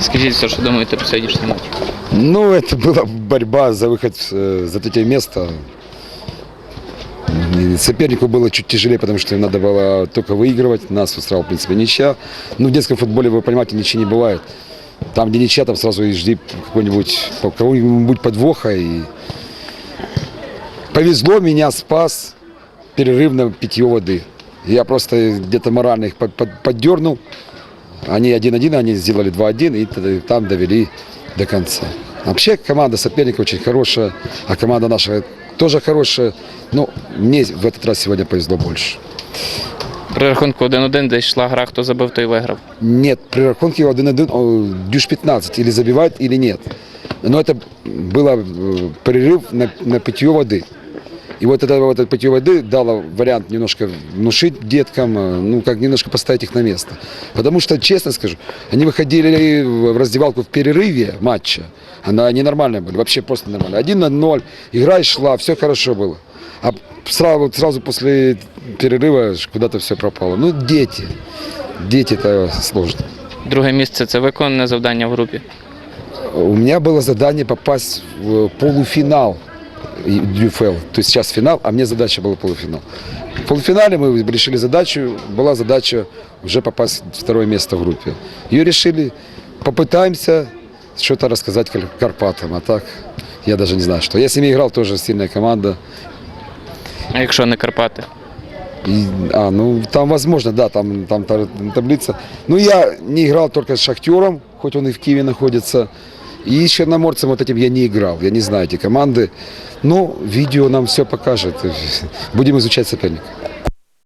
Скажіть, все, що думаєте про сьогоднішній матч? Ну, это была борьба за выход э, за третье место. И Сопернику было чуть тяжелее, потому что им надо было только выигрывать. Нас устраивала, в принципе, ничья. Ну, в детском футболе, вы понимаете, ничьи не бывает. Там, где ничья, там сразу и жди какой-нибудь, кого-нибудь подвоха. И... Повезло, меня спас перерыв на питье воды. Я просто где-то морально их под- под- поддернул. Они 1-1, они сделали 2-1 и т- там довели до конца. Вообще команда соперника очень хорошая, а команда наша тоже хорошая. Но мне в этот раз сегодня повезло больше. При рахунку 1-1, де йшла гра, хто забив, той виграв. Нет, при рахунке 1-1 о, дюш 15, или забивает, или нет. Но это было э, перерыв на, на питье воды. И вот это вот это питье воды дало вариант немножко внушить деткам, э, ну, как немножко поставить их на место. Потому что, честно скажу, они выходили в раздевалку в перерыве матча, она они нормальные были, вообще просто нормально. Один на ноль, игра шла, все хорошо было. А сразу, сразу после перерыва куда-то все пропало. Ну, дети. Дети это сложно. Друге місце це виконане завдання в групі. У меня было задание попасть в полуфинал ДЮФЛ. То есть сейчас финал, а мне задача была полуфинал. В полуфинале мы решили задачу, была задача уже попасть в второе место в группе. Ее решили, попытаемся что-то рассказать Кар- Карпатам, а так я даже не знаю, что. Я с ними играл, тоже сильная команда. А якщо не Карпати? И, а, ну там возможно, да, там, там та- таблица. Ну я не играл только с Шахтером, хоть он и в Киеве находится. И с Черноморцем вот этим я не играл, я не знаю эти команды. Но видео нам все покажет. Будем изучать соперника.